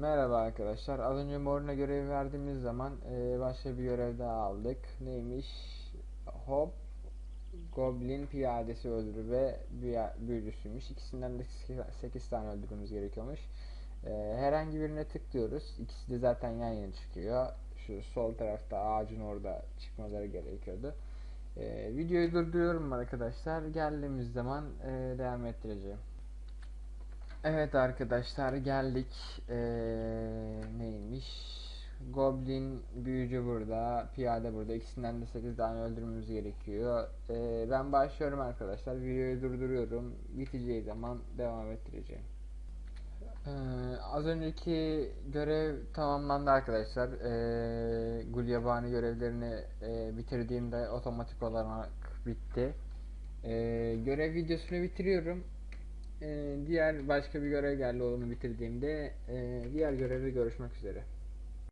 Merhaba arkadaşlar. Az önce Morna görevi verdiğimiz zaman e, başka bir görev daha aldık. Neymiş? Hop Goblin piyadesi öldürü ve büyü- büyücüsüymüş. İkisinden de 8 tane öldürmemiz gerekiyormuş. E, herhangi birine tıklıyoruz. İkisi de zaten yan yana çıkıyor. Şu sol tarafta ağacın orada çıkmaları gerekiyordu. E, videoyu durduruyorum arkadaşlar. Geldiğimiz zaman e, devam ettireceğim. Evet arkadaşlar geldik. Ee, neymiş? Goblin büyücü burada, piyade burada. İkisinden de 8 tane öldürmemiz gerekiyor. Ee, ben başlıyorum arkadaşlar. Videoyu durduruyorum. Biteceği zaman devam ettireceğim. Ee, az önceki görev tamamlandı arkadaşlar. Ee, Gulyabani görevlerini e, bitirdiğimde otomatik olarak bitti. Ee, görev videosunu bitiriyorum. Ee, diğer başka bir görev geldi onu bitirdiğimde e, diğer görevde görüşmek üzere.